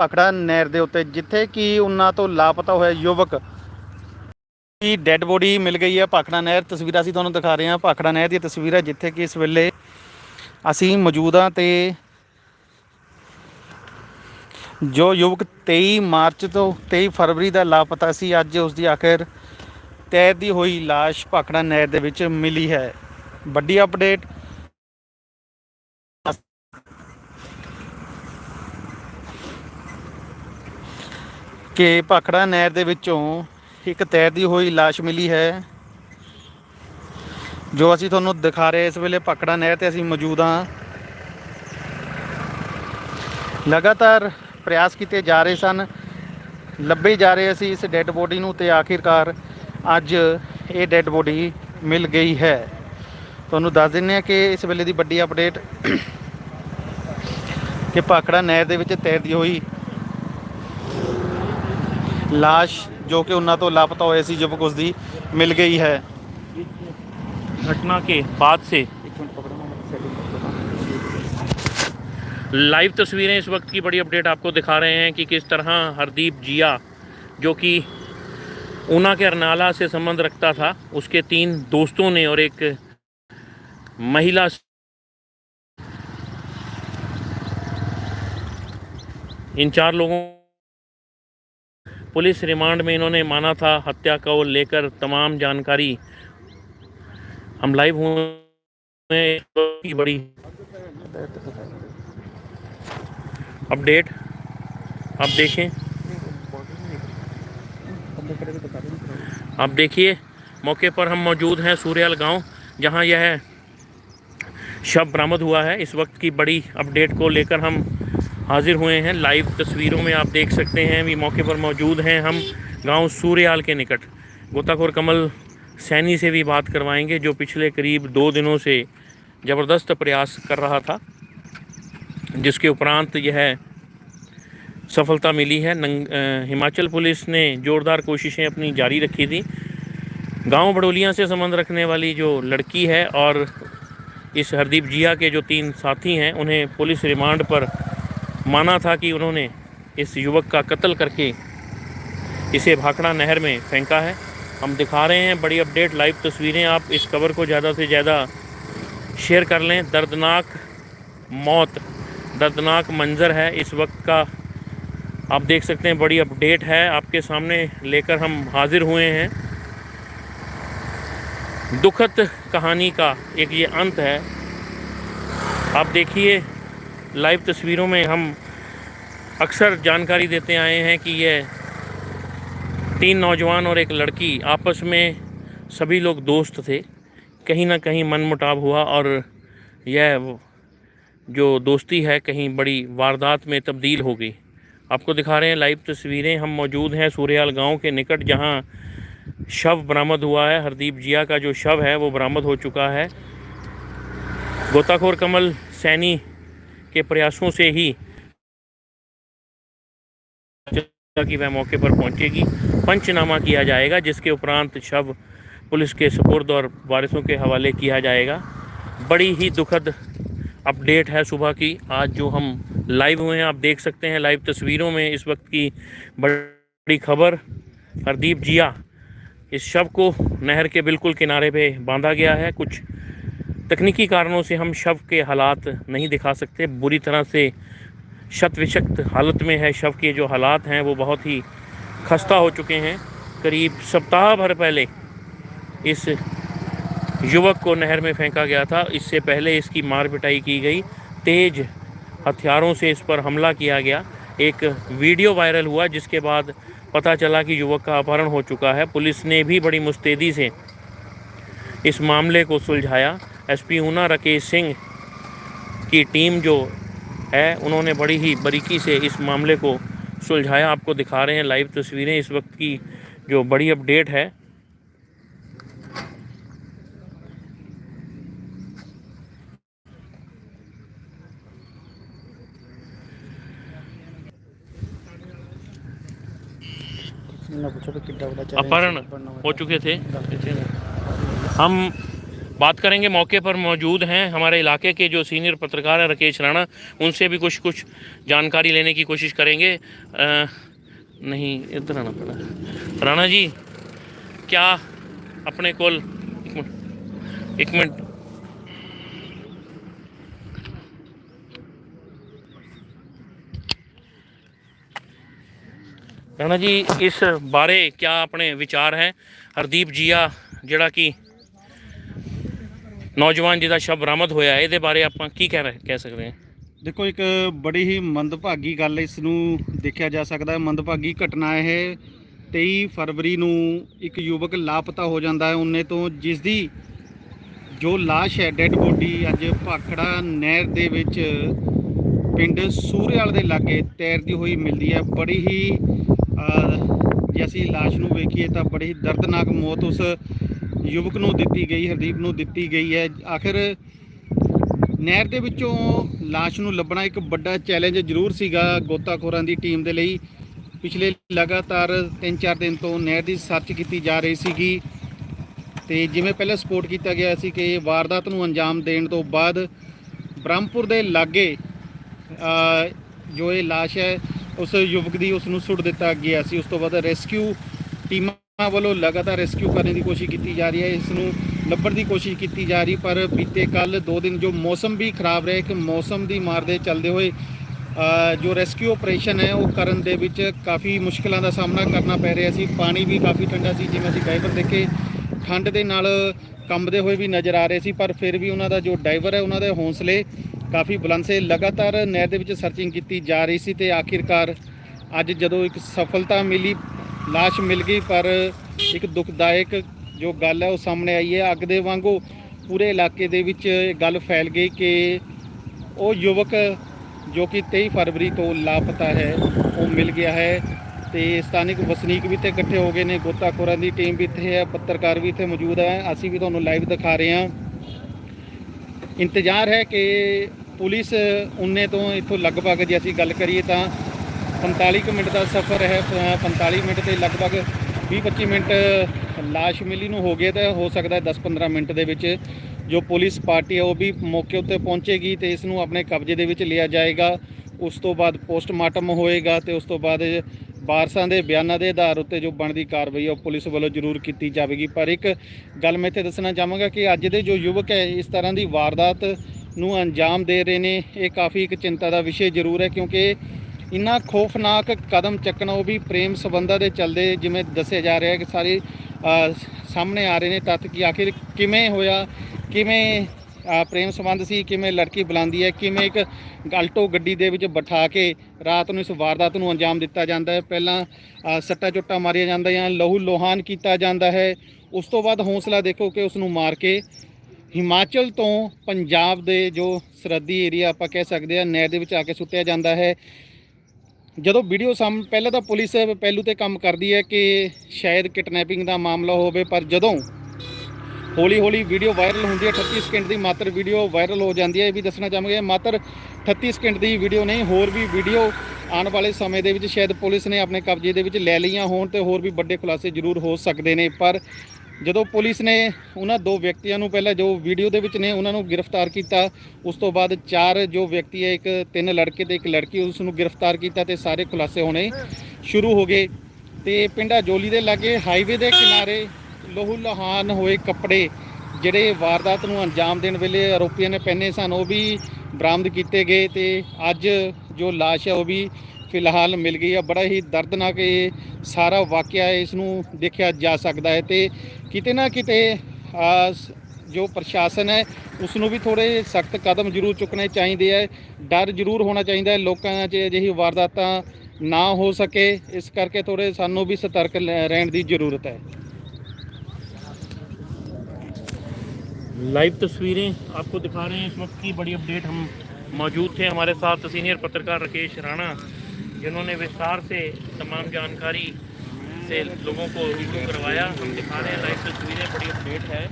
ਭਾਖੜਾ ਨਹਿਰ ਦੇ ਉੱਤੇ, ਜਿੱਥੇ ਕਿ ਉਹਨਾਂ ਤੋਂ ਲਾਪਤਾ ਹੋਇਆ ਯੁਵਕ ਦੀ ਡੈੱਡ ਬੋਡੀ ਮਿਲ ਗਈ ਹੈ ਭਾਖੜਾ ਨਹਿਰ। ਤਸਵੀਰਾਂ ਅਸੀਂ ਤੁਹਾਨੂੰ ਦਿਖਾ ਰਹੇ ਹਾਂ ਭਾਖੜਾ ਨਹਿਰ ਦੀਆਂ ਤਸਵੀਰਾਂ, ਜਿੱਥੇ ਕਿ ਇਸ ਵੇਲੇ ਅਸੀਂ ਮੌਜੂਦ ਹਾਂ ਤੇ ਜੋ ਯੁਵਕ 23 ਮਾਰਚ ਤੋਂ 23 ਫਰਵਰੀ ਦਾ ਲਾਪਤਾ ਸੀ, ਅੱਜ ਉਸ ਦੀ ਆਖਿਰ ਤੈਰਦੀ ਹੋਈ ਲਾਸ਼ ਭਾਖੜਾ ਨਹਿਰ ਦੇ ਵਿੱਚ ਮਿਲੀ ਹੈ। ਵੱਡੀ ਅਪਡੇਟ ਕਿ ਭਾਖੜਾ ਨਹਿਰ ਦੇ ਵਿੱਚੋਂ ਇੱਕ ਤੈਰਦੀ ਹੋਈ ਲਾਸ਼ ਮਿਲੀ ਹੈ, ਜੋ ਅਸੀਂ ਤੁਹਾਨੂੰ ਦਿਖਾ ਰਹੇ ਇਸ ਵੇਲੇ ਭਾਖੜਾ ਨਹਿਰ ਤੇ ਅਸੀਂ ਮੌਜੂਦ ਹਾਂ। ਲਗਾਤਾਰ ਪ੍ਰਯਾਸ ਕੀਤੇ ਜਾ ਰਹੇ ਸਨ, ਲੱਭੇ ਜਾ ਰਹੇ ਸੀ ਇਸ ਡੈੱਡ ਬੋਡੀ ਨੂੰ ਤੇ ਆਖਿਰਕਾਰ ਅੱਜ ਇਹ ਡੈੱਡ ਬੋਡੀ ਮਿਲ ਗਈ ਹੈ। ਤੁਹਾਨੂੰ ਦੱਸ ਦਿੰਨੇ ਆ ਕਿ ਇਸ ਵੇਲੇ ਦੀ ਵੱਡੀ ਅਪਡੇਟ ਕਿ ਭਾਖੜਾ ਨਹਿਰ ਦੇ ਵਿੱਚ ਤੈਰਦੀ ਹੋਈ ਲਾਸ਼ ਜੋ ਕਿ ਉਹਨਾਂ ਤੋਂ ਲਾਪਤਾ ਹੋਏ ਸੀ ਯੁਵਕ ਉਸ ਦੀ ਮਿਲ ਗਈ ਹੈ घटना के बाद से लाइव तस्वीरें इस वक्त की बड़ी अपडेट आपको दिखा रहे हैं कि किस तरह हरदीप जिया जो कि ऊना के अरनाला से संबंध रखता था उसके तीन दोस्तों ने और एक महिला इन चार लोगों पुलिस रिमांड में इन्होंने माना था हत्या को लेकर तमाम जानकारी। हम लाइव हुए की बड़ी अपडेट। आप देखें। आप देखिए, मौके पर हम मौजूद हैं सूर्याल गाँव, जहाँ यह शव बरामद हुआ है। इस वक्त की बड़ी अपडेट को लेकर हम हाजिर हुए हैं। लाइव तस्वीरों में आप देख सकते हैं। भी मौके पर मौजूद हैं हम गाँव सूर्याल के निकट। गोताखोर कमल सैनी से भी बात करवाएँगे जो पिछले करीब दो दिनों से ज़बरदस्त प्रयास कर रहा था जिसके उपरांत यह सफलता मिली है। नंग, अ, हिमाचल पुलिस ने जोरदार कोशिशें अपनी जारी रखी थी। गाँव बड़ोलियाँ से संबंध रखने वाली जो लड़की है और इस हरदीप जिया के जो तीन साथी हैं उन्हें पुलिस रिमांड पर माना था कि उन्होंने इस युवक का कत्ल करके इसे भाखड़ा नहर में फेंका है। हम दिखा रहे हैं, बड़ी अपडेट, लाइव तस्वीरें आप इस खबर को ज़्यादा से ज़्यादा शेयर कर लें। दर्दनाक मौत, दर्दनाक मंज़र है इस वक्त का। आप देख सकते हैं, बड़ी अपडेट है। आपके सामने लेकर हम हाजिर हुए हैं। दुखद कहानी का एक ये अंत है। आप देखिए लाइव तस्वीरों में हम अक्सर जानकारी देते आए हैं कि यह तीन नौजवान और एक लड़की आपस में सभी लोग दोस्त थे। कहीं ना कहीं मनमुटाव हुआ और यह जो दोस्ती है कहीं बड़ी वारदात में तब्दील हो गई। आपको दिखा रहे हैं लाइव तस्वीरें। हम मौजूद हैं सूर्याल गाँव के निकट, जहाँ शव बरामद हुआ है। हरदीप जिया का जो शव है, वो बरामद हो चुका है। गोताखोर कमल सैनी के प्रयासों से ही की वह मौके पर पहुंचेगी। पंचनामा किया जाएगा, जिसके उपरांत शव पुलिस के सुपुर्द और वारिसों के हवाले किया जाएगा। बड़ी ही दुखद अपडेट है सुबह की। आज जो हम लाइव हुए हैं, आप देख सकते हैं लाइव तस्वीरों में इस वक्त की बड़ी खबर। हरदीप जिया, इस शव को नहर के बिल्कुल किनारे पे बांधा गया है। कुछ तकनीकी कारणों से हम शव के हालात नहीं दिखा सकते। बुरी तरह से शत विशक्त हालत में है शव के जो हालात हैं, वो बहुत ही खस्ता हो चुके हैं। करीब सप्ताह भर पहले इस युवक को नहर में फेंका गया था। इससे पहले इसकी मार पिटाई की गई। तेज हथियारों से इस पर हमला किया गया। एक वीडियो वायरल हुआ, जिसके बाद पता चला कि युवक का अपहरण हो चुका है। पुलिस ने भी बड़ी मुस्तैदी से इस मामले को सुलझाया। एसपी ऊना राकेश सिंह की टीम जो है उन्होंने बड़ी ही बारीकी से इस मामले को सुलझाया। आपको दिखा रहे हैं लाइव तस्वीरें इस वक्त की जो बड़ी अपडेट है। अपहरण हो चुके थे। हम बात करेंगे मौके पर मौजूद हैं हमारे इलाके के जो सीनियर पत्रकार हैं राकेश राणा उनसे भी कुछ कुछ जानकारी लेने की कोशिश करेंगे। आ, नहीं इधर आना पड़ा। राणा जी क्या अपने को एक मिनट। राणा जी इस बारे क्या अपने विचार हैं? हरदीप जिया जड़ा कि ਨੌਜਵਾਨ ਜਿਹਦਾ ਸ਼ਬ ਬਰਾਮਦ ਹੋਇਆ ਹੈ ਇਹਦੇ ਬਾਰੇ ਆਪਾਂ ਕੀ ਕਹਿ ਰਹੇ ਕਹਿ ਸਕਦੇ ਹਾਂ? ਦੇਖੋ, ਇੱਕ ਬੜੀ ਹੀ ਮੰਦਭਾਗੀ ਗੱਲ ਇਸ ਨੂੰ ਦੇਖਿਆ ਜਾ ਸਕਦਾ ਹੈ। ਮੰਦਭਾਗੀ ਘਟਨਾ ਇਹ 23 ਫਰਵਰੀ ਨੂੰ ਇੱਕ ਯੁਵਕ ਲਾਪਤਾ ਹੋ ਜਾਂਦਾ ਹੈ। ਉਹਨੇ ਤੋਂ ਜਿਸ ਦੀ ਜੋ ਲਾਸ਼ ਹੈ, ਡੈੱਡ ਬੋਡੀ ਅੱਜ ਭਾਖੜਾ ਨਹਿਰ ਦੇ ਵਿੱਚ ਪਿੰਡ ਸੂਰੇਵਾਲ ਦੇ ਲਾਗੇ ਤੈਰਦੀ ਹੋਈ ਮਿਲਦੀ ਹੈ। ਬੜੀ ਹੀ ਜੇ ਅਸੀਂ ਲਾਸ਼ ਨੂੰ ਵੇਖੀਏ ਤਾਂ ਬੜੀ ਹੀ ਦਰਦਨਾਕ ਮੌਤ ਉਸ ਯੁਵਕ ਨੂੰ ਦਿੱਤੀ ਗਈ, ਹਰਦੀਪ ਨੂੰ ਦਿੱਤੀ ਗਈ ਹੈ। ਆਖਿਰ ਨਹਿਰ ਦੇ ਵਿੱਚੋਂ ਲਾਸ਼ ਨੂੰ ਲੱਭਣਾ ਇੱਕ ਵੱਡਾ ਚੈਲੰਜ ਜ਼ਰੂਰ ਸੀਗਾ ਗੋਤਾਖੋਰਾਂ ਦੀ ਟੀਮ ਦੇ ਲਈ। ਪਿਛਲੇ ਲਗਾਤਾਰ 3-4 ਦਿਨ ਤੋਂ ਨਹਿਰ ਦੀ ਸਰਚ ਕੀਤੀ ਜਾ ਰਹੀ ਸੀਗੀ ਤੇ ਜਿਵੇਂ ਪਹਿਲਾਂ ਸਪੋਰਟ ਕੀਤਾ ਗਿਆ ਸੀ ਕਿ ਵਾਰਦਾਤ ਨੂੰ ਅੰਜਾਮ ਦੇਣ ਤੋਂ ਬਾਅਦ ਬ੍ਰਹਮਪੁਰ ਦੇ ਲਾਗੇ ਜੋ ਇਹ ਲਾਸ਼ ਹੈ, ਉਸ ਯੁਵਕ ਦੀ ਉਸ ਨੂੰ ਸੁੱਟ ਦਿੱਤਾ ਗਿਆ ਸੀ। ਉਸ ਤੋਂ ਬਾਅਦ ਰੈਸਕਿਊ ਟੀਮਾਂ ਵੱਲੋਂ ਲਗਾਤਾਰ ਰੈਸਕਿਊ ਕਰਨ ਦੀ ਕੋਸ਼ਿਸ਼ ਕੀਤੀ ਜਾ ਰਹੀ ਹੈ। ਇਸ ਨੂੰ ਲੱਭਣ ਦੀ ਕੋਸ਼ਿਸ਼ ਕੀਤੀ ਜਾ ਰਹੀ, ਪਰ ਬੀਤੇ ਕੱਲ ਦੋ ਦਿਨ ਜੋ ਮੌਸਮ ਵੀ ਖਰਾਬ ਰਿਹਾ ਕਿ ਮੌਸਮ ਦੀ ਮਾਰ ਦੇ ਚੱਲਦੇ ਹੋਏ ਜੋ ਰੈਸਕਿਊ ਆਪਰੇਸ਼ਨ ਹੈ, ਉਹ ਕਰਨ ਦੇ ਵਿੱਚ ਕਾਫੀ ਮੁਸ਼ਕਲਾਂ ਦਾ ਸਾਹਮਣਾ ਕਰਨਾ ਪੈ ਰਿਹਾ ਸੀ। ਪਾਣੀ ਵੀ ਕਾਫੀ ਠੰਡਾ ਸੀ, ਜਿਵੇਂ ਅਸੀਂ ਡਾਈਵਰ ਦੇਖੇ, ਠੰਡ ਦੇ ਨਾਲ ਕੰਬਦੇ ਹੋਏ ਵੀ ਨਜ਼ਰ ਆ ਰਹੇ ਸੀ, ਪਰ ਫਿਰ ਵੀ ਉਹਨਾਂ ਦਾ ਜੋ ਡਾਈਵਰ ਹੈ, ਉਹਨਾਂ ਦੇ ਹੌਸਲੇ ਕਾਫੀ ਬੁਲੰਦ ਸੇ। ਲਗਾਤਾਰ ਨਹਿਰ ਦੇ ਵਿੱਚ ਸਰਚਿੰਗ ਕੀਤੀ ਜਾ ਰਹੀ ਸੀ ਤੇ ਆਖਿਰਕਾਰ ਅੱਜ ਜਦੋਂ ਇੱਕ ਸਫਲਤਾ ਮਿਲੀ ਲਾਸ਼ ਮਿਲ ਗਈ, ਪਰ ਇੱਕ ਦੁਖਦਾਇਕ ਜੋ ਗੱਲ ਹੈ, ਉਹ ਸਾਹਮਣੇ ਆਈ ਹੈ। ਅੱਗ ਦੇ ਵਾਂਗੂ ਪੂਰੇ ਇਲਾਕੇ ਦੇ ਵਿੱਚ ਇਹ ਗੱਲ ਫੈਲ ਗਈ ਕਿ ਉਹ ਯੁਵਕ ਜੋ ਕਿ 23 ਫਰਵਰੀ ਤੋਂ ਲਾਪਤਾ ਹੈ, ਉਹ ਮਿਲ ਗਿਆ ਹੈ ਤੇ ਸਥਾਨਕ ਵਸਨੀਕ ਵੀ ਇੱਥੇ ਇਕੱਠੇ ਹੋ ਗਏ ਨੇ। ਗੋਤਾਖੋਰਾਂ ਦੀ ਟੀਮ ਵੀ ਇੱਥੇ ਹੈ, ਪੱਤਰਕਾਰ ਵੀ ਇੱਥੇ ਮੌਜੂਦ ਹੈ। ਅਸੀਂ ਵੀ ਤੁਹਾਨੂੰ ਲਾਈਵ ਦਿਖਾ ਰਹੇ ਹਾਂ। ਇੰਤਜ਼ਾਰ ਹੈ ਕਿ ਪੁਲਿਸ ਉਨੇ ਤੋਂ ਇੱਥੋਂ ਲਗਭਗ ਜੇ ਅਸੀਂ ਗੱਲ ਕਰੀਏ ਤਾਂ 45 ਕੁ ਮਿੰਟ ਦਾ ਸਫ਼ਰ ਹੈ ਅ, 45 ਮਿੰਟ ਤੇ ਲਗਭਗ 20-25 ਮਿੰਟ ਲਾਸ਼ ਮਿਲੀ ਨੂੰ ਹੋ ਗਏ ਤਾਂ ਹੋ ਸਕਦਾ ਹੈ 10-15 ਮਿੰਟ ਦੇ ਵਿੱਚ ਜੋ ਪੁਲਿਸ ਪਾਰਟੀ ਹੈ ਉਹ ਵੀ ਮੌਕੇ ਉੱਤੇ ਪਹੁੰਚੇਗੀ ਤੇ ਇਸ ਨੂੰ ਆਪਣੇ ਕਬਜ਼ੇ ਦੇ ਵਿੱਚ ਲਿਆ ਜਾਏਗਾ। ਉਸ ਤੋਂ ਬਾਅਦ ਪੋਸਟਮਾਰਟਮ ਹੋਏਗਾ ਤੇ ਉਸ ਤੋਂ ਬਾਅਦ ਵਾਰਸਾਂ ਦੇ ਬਿਆਨਾਂ ਦੇ ਆਧਾਰ ਉੱਤੇ ਜੋ ਬਣਦੀ ਕਾਰਵਾਈ ਹੈ ਉਹ ਪੁਲਿਸ ਵੱਲੋਂ ਜ਼ਰੂਰ ਕੀਤੀ ਜਾਵੇਗੀ। ਪਰ ਇੱਕ ਗੱਲ ਮੈਂ ਇੱਥੇ ਦੱਸਣਾ ਚਾਹਾਂਗਾ ਕਿ ਅੱਜ ਦੇ ਜੋ ਯੁਵਕ ਹੈ ਇਸ ਤਰ੍ਹਾਂ ਦੀ ਵਾਰਦਾਤ ਨੂੰ ਅੰਜਾਮ ਦੇ ਰਹੇ ਨੇ ਇਹ ਕਾਫੀ ਇੱਕ ਚਿੰਤਾ ਦਾ ਵਿਸ਼ੇ ਜ਼ਰੂਰ ਹੈ ਕਿਉਂਕਿ ਇੰਨਾ ਖੌਫਨਾਕ ਕਦਮ ਚੱਕਣਾ ਉਹ ਵੀ ਪ੍ਰੇਮ ਸੰਬੰਧਾਂ ਦੇ ਚੱਲਦੇ ਜਿਵੇਂ ਦੱਸਿਆ ਜਾ ਰਿਹਾ ਕਿ ਸਾਰੇ ਸਾਹਮਣੇ ਆ ਰਹੇ ਨੇ ਤੱਤ ਕਿ ਆਖਿਰ ਕਿਵੇਂ ਹੋਇਆ ਕਿਵੇਂ ਪ੍ਰੇਮ ਸੰਬੰਧ ਸੀ ਕਿਵੇਂ ਲੜਕੀ ਬੁਲਾਉਂਦੀ ਹੈ ਕਿਵੇਂ ਇੱਕ ਗਲਟੋ ਗੱਡੀ ਦੇ ਵਿੱਚ ਬਿਠਾ ਕੇ ਰਾਤ ਨੂੰ ਇਸ ਵਾਰਦਾਤ ਨੂੰ ਅੰਜਾਮ ਦਿੱਤਾ ਜਾਂਦਾ ਹੈ। ਪਹਿਲਾਂ ਅ, ਸੱਟਾ ਚੁੱਟਾ ਮਾਰਿਆ ਜਾਂਦਾ ਜਾਂ ਲਹੂ ਲੋਹਾਨ ਕੀਤਾ ਜਾਂਦਾ ਹੈ। ਉਸ ਤੋਂ ਬਾਅਦ ਹੌਸਲਾ ਦੇਖੋ ਕਿ ਉਸ ਨੂੰ ਮਾਰ ਕੇ ਹਿਮਾਚਲ ਤੋਂ ਪੰਜਾਬ ਦੇ ਜੋ ਸਰਹੱਦੀ ਏਰੀਆ ਆਪਾਂ ਕਹਿ ਸਕਦੇ ਹਾਂ ਨਹਿਰ ਦੇ ਵਿੱਚ ਆ ਕੇ ਸੁੱਟਿਆ ਜਾਂਦਾ ਹੈ। ਜਦੋਂ ਵੀਡੀਓ ਸਾਹਮ ਪਹਿਲਾਂ ਤਾਂ ਪੁਲਿਸ ਪਹਿਲੂ ਤੇ ਕੰਮ ਕਰਦੀ ਹੈ ਕਿ ਸ਼ਾਇਦ ਕਿਡਨੈਪਿੰਗ ਦਾ ਮਾਮਲਾ ਹੋਵੇ, ਪਰ ਜਦੋਂ ਹੌਲੀ ਹੌਲੀ ਵੀਡੀਓ ਵਾਇਰਲ ਹੁੰਦੀ ਹੈ 38 ਸਕਿੰਟ ਦੀ ਮਾਤਰ ਵੀਡੀਓ ਵਾਇਰਲ ਹੋ ਜਾਂਦੀ ਹੈ, ਇਹ ਵੀ ਦੱਸਣਾ ਚਾਹਾਂਗੇ। ਮਾਤਰ 38 ਸਕਿੰਟ ਦੀ ਵੀਡੀਓ ਨਹੀਂ, ਹੋਰ ਵੀ ਵੀਡੀਓ ਆਉਣ ਵਾਲੇ ਸਮੇਂ ਦੇ ਵਿੱਚ ਸ਼ਾਇਦ ਪੁਲਿਸ ਨੇ ਆਪਣੇ ਕਬਜ਼ੇ ਦੇ ਵਿੱਚ ਲੈ ਲਈਆਂ ਹੋਣ ਤੇ ਹੋਰ ਵੀ ਵੱਡੇ ਖੁਲਾਸੇ ਜ਼ਰੂਰ ਹੋ ਸਕਦੇ ਨੇ, ਪਰ ਜਦੋਂ ਪੁਲਿਸ ਨੇ ਉਹਨਾਂ ਦੋ ਵਿਅਕਤੀਆਂ ਨੂੰ ਪਹਿਲਾਂ ਜੋ ਵੀਡੀਓ ਦੇ ਵਿੱਚ ਨੇ, ਉਹਨਾਂ ਨੂੰ ਗ੍ਰਿਫਤਾਰ ਕੀਤਾ, ਉਸ ਤੋਂ ਬਾਅਦ ਚਾਰ ਜੋ ਵਿਅਕਤੀ ਹੈ, ਇੱਕ ਤਿੰਨ ਲੜਕੇ ਤੇ ਇੱਕ ਲੜਕੀ, ਉਸ ਨੂੰ ਗ੍ਰਿਫਤਾਰ ਕੀਤਾ ਤੇ ਸਾਰੇ ਖੁਲਾਸੇ ਹੋਣੇ ਸ਼ੁਰੂ ਹੋ ਗਏ। ਤੇ ਪਿੰਡਾ ਜੋਲੀ ਦੇ ਲਾਗੇ ਹਾਈਵੇ ਦੇ ਕਿਨਾਰੇ ਲਹੂ ਲਹਾਨ ਹੋਏ ਕੱਪੜੇ ਜਿਹੜੇ ਵਾਰਦਾਤ ਨੂੰ ਅੰਜਾਮ ਦੇਣ ਵੇਲੇ ਆਰੋਪੀਆਂ ਨੇ ਪਹਿਨੇ ਸਨ, ਉਹ ਵੀ ਬਰਾਮਦ ਕੀਤੇ ਗਏ ਤੇ ਅੱਜ ਜੋ ਲਾਸ਼ ਹੈ, ਉਹ ਵੀ ਫਿਲਹਾਲ ਮਿਲ ਗਈ ਹੈ। ਬੜਾ ਹੀ ਦਰਦਨਾਕ ਇਹ ਸਾਰਾ ਵਾਕਿਆ ਇਸ ਨੂੰ ਦੇਖਿਆ ਜਾ ਸਕਦਾ ਹੈ ਤੇ ਕਿਤੇ ਨਾ ਕਿਤੇ ਆ, ਸ- ਜੋ ਪ੍ਰਸ਼ਾਸਨ ਹੈ ਉਸ ਨੂੰ ਵੀ ਥੋੜੇ ਸਖਤ ਕਦਮ ਜ਼ਰੂਰ ਚੁੱਕਣੇ ਚਾਹੀਦੇ ਹੈ ਡਰ ਜ਼ਰੂਰ ਹੋਣਾ ਚਾਹੀਦਾ ਹੈ ਲੋਕਾਂ 'ਚ ਅਜਿਹੀ ਵਾਰਦਾਤਾਂ ਨਾ ਹੋ ਸਕੇ ਇਸ ਕਰਕੇ ਥੋੜੇ ਸਾਨੂੰ ਵੀ ਸਤਰਕ ਲ- ਰਹਿਣ ਦੀ ਜ਼ਰੂਰਤ ਹੈ लाइव तस्वीरें आपको दिखा रहे हैं इस वक्त की बड़ी अपडेट हम मौजूद थे हमारे साथ सीनियर पत्रकार राकेश राणा जिन्होंने विस्तार से तमाम जानकारी से लोगों को रूबरू करवाया हम दिखा रहे हैं लाइव तस्वीरें बड़ी अपडेट है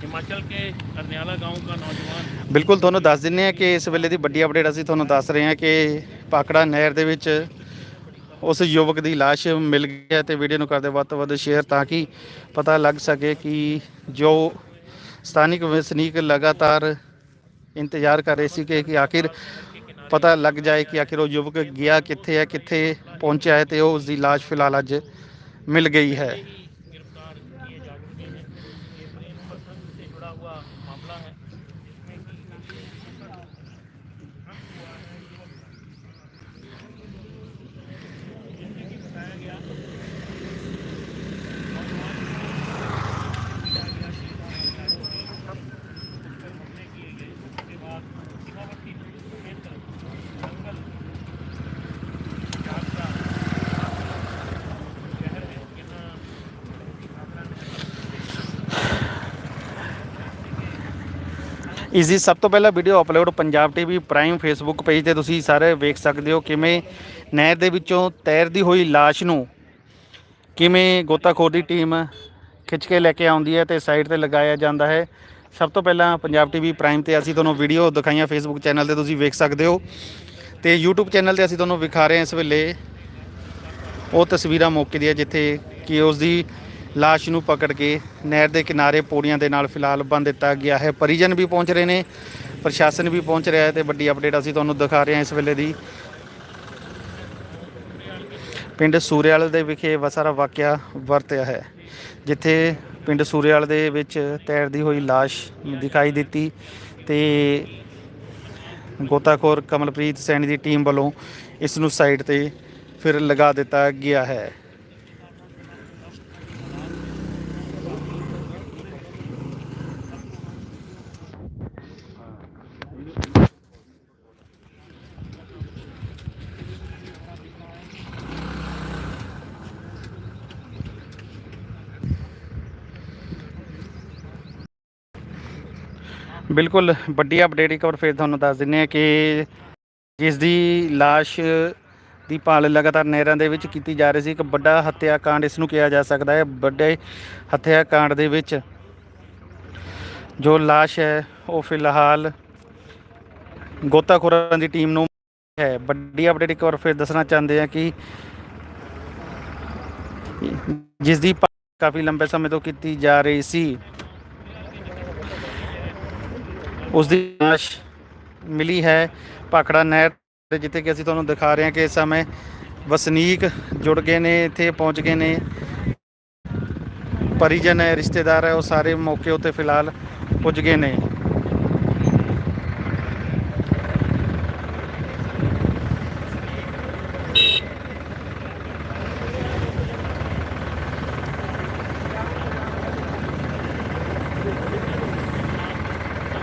हिमाचल के अरनियाला गांव का नौजवान ਬਿਲਕੁਲ ਤੁਹਾਨੂੰ ਦੱਸ ਦਿੰਨੇ ਆ ਕਿ ਇਸ ਵੇਲੇ ਦੀ ਵੱਡੀ ਅਪਡੇਟ ਅਸੀਂ ਤੁਹਾਨੂੰ ਦੱਸ ਰਹੇ ਹਾਂ ਕਿ ਪਾਕੜਾ ਨਹਿਰ ਦੇ ਵਿੱਚ ਉਸ ਯੁਵਕ ਦੀ ਲਾਸ਼ ਮਿਲ ਗਈ ਹੈ ਤੇ ਵੀਡੀਓ ਨੂੰ ਕਰਦੇ ਵੱਧ ਤੋਂ ਵੱਧ ਸ਼ੇਅਰ ਤਾਂ ਕਿ ਪਤਾ ਲੱਗ ਸਕੇ ਕਿ ਜੋ ਸਥਾਨਕ ਵਸਨੀਕ ਲਗਾਤਾਰ ਇੰਤਜ਼ਾਰ ਕਰ ਰਹੇ ਸੀ ਕਿ ਕਿ ਆਖਿਰ ਪਤਾ ਲੱਗ ਜਾਏ ਕਿ ਆਖਿਰ ਉਹ ਯੁਵਕ ਗਿਆ ਕਿੱਥੇ ਹੈ ਕਿੱਥੇ ਪਹੁੰਚਿਆ ਹੈ ਤੇ ਉਹ ਉਸ ਦੀ ਲਾਸ਼ ਫਿਲਹਾਲ ਅੱਜ ਮਿਲ ਗਈ ਹੈ। ਇਸ ਦੀ ਸਭ ਤੋਂ ਪਹਿਲਾਂ video upload Punjab TV prime Facebook page ਤੇ ਤੁਸੀਂ ਸਾਰੇ ਵੇਖ ਸਕਦੇ ਹੋ ਕਿਵੇਂ ਨਹਿਰ ਦੇ ਵਿੱਚੋਂ ਤੈਰਦੀ ਹੋਈ ਲਾਸ਼ ਨੂੰ ਕਿਵੇਂ ਗੋਤਾਖੋਰ ਦੀ ਟੀਮ ਖਿੱਚ ਕੇ ਲੈ ਕੇ ਆਉਂਦੀ ਹੈ ਤੇ ਸਾਈਡ ਤੇ ਲਗਾਇਆ ਜਾਂਦਾ ਹੈ। ਸਭ ਤੋਂ ਪਹਿਲਾਂ ਪੰਜਾਬ ਟੀਵੀ ਪ੍ਰਾਈਮ ਤੇ ਅਸੀਂ ਤੁਹਾਨੂੰ ਵੀਡੀਓ ਦਿਖਾਈਆਂ ਫੇਸਬੁੱਕ ਚੈਨਲ ਤੇ ਤੁਸੀਂ ਵੇਖ ਸਕਦੇ ਹੋ ਤੇ YouTube ਚੈਨਲ ਤੇ ਅਸੀਂ ਤੁਹਾਨੂੰ ਵਿਖਾ ਰਹੇ ਹਾਂ ਇਸ ਵੇਲੇ ਉਹ ਤਸਵੀਰਾਂ ਮੌਕੇ ਦੀਆਂ ਜਿੱਥੇ ਕਿ ਉਸ ਦੀ ਲਾਸ਼ ਨੂੰ ਪਕੜ ਕੇ ਨਹਿਰ ਦੇ ਕਿਨਾਰੇ ਪੌੜੀਆਂ ਦੇ ਨਾਲ ਫਿਲਹਾਲ ਬੰਨ ਦਿੱਤਾ ਗਿਆ ਹੈ। ਪਰਿਜਨ ਵੀ ਪਹੁੰਚ ਰਹੇ ਨੇ, ਪ੍ਰਸ਼ਾਸਨ ਵੀ ਪਹੁੰਚ ਰਿਹਾ ਹੈ ਤੇ ਵੱਡੀ ਅਪਡੇਟ ਅਸੀਂ ਤੁਹਾਨੂੰ ਦਿਖਾ ਰਹੇ ਹਾਂ ਇਸ ਵੇਲੇ ਦੀ। ਪਿੰਡ ਸੂਰਿਆਲ ਦੇ ਵਿਖੇ ਵਸਾਰਾ ਵਾਕਿਆ ਵਰਤਿਆ ਹੈ, ਜਿੱਥੇ ਪਿੰਡ ਸੂਰਿਆਲ ਦੇ ਵਿੱਚ ਤੈਰਦੀ ਹੋਈ ਲਾਸ਼ ਦਿਖਾਈ ਦਿੱਤੀ ਤੇ ਗੋਤਾਖੋਰ ਕਮਲਪ੍ਰੀਤ ਸੈਣੀ ਦੀ ਟੀਮ ਵੱਲੋਂ ਇਸ ਨੂੰ ਸਾਈਡ ਤੇ ਫਿਰ ਲਗਾ ਦਿੱਤਾ ਗਿਆ ਹੈ। ਬਿਲਕੁਲ ਵੱਡੀ ਅਪਡੇਟ ਇੱਕ ਵਾਰ ਫਿਰ ਤੁਹਾਨੂੰ ਦੱਸ ਦਿੰਨੇ ਆ ਕਿ ਜਿਸ ਦੀ ਲਾਸ਼ ਦੀ ਭਾਲ ਲਗਾਤਾਰ ਨਹਿਰਾਂ ਦੇ ਵਿੱਚ ਕੀਤੀ ਜਾ ਰਹੀ ਸੀ। ਇੱਕ ਵੱਡਾ ਹੱਤਿਆਕਾਂਡ ਇਸ ਨੂੰ ਕਿਹਾ ਜਾ ਸਕਦਾ ਹੈ। ਵੱਡੇ ਹੱਤਿਆਕਾਂਡ ਦੇ ਵਿੱਚ ਜੋ ਲਾਸ਼ ਹੈ, ਉਹ ਫਿਲਹਾਲ ਗੋਤਾਖੋਰਾਂ ਦੀ ਟੀਮ ਨੂੰ ਹੈ। ਵੱਡੀ ਅਪਡੇਟ ਇੱਕ ਵਾਰ ਫਿਰ ਦੱਸਣਾ ਚਾਹੁੰਦੇ ਆ ਕਿ ਜਿਸ ਦੀ ਭਾਲ ਕਾਫੀ ਲੰਬੇ ਸਮੇਂ ਤੋਂ ਕੀਤੀ ਜਾ ਰਹੀ ਸੀ। ਉਸ ਦੀ ਲਾਸ਼ ਮਿਲੀ ਹੈ ਭਾਖੜਾ ਨਹਿਰ ਤੇ, ਜਿੱਥੇ ਕਿ ਅਸੀਂ ਤੁਹਾਨੂੰ ਦਿਖਾ ਰਹੇ ਹਾਂ ਕਿ ਇਸ ਸਮੇਂ ਵਸਨੀਕ ਜੁੜ ਗਏ ਨੇ, ਇੱਥੇ ਪਹੁੰਚ ਗਏ ਨੇ। ਪਰਿਜਨ ਹੈ ਰਿਸ਼ਤੇਦਾਰ ਹੈ, ਉਹ ਸਾਰੇ ਮੌਕੇ ਉੱਤੇ ਫਿਲਹਾਲ ਪੁੱਜ ਗਏ ਨੇ।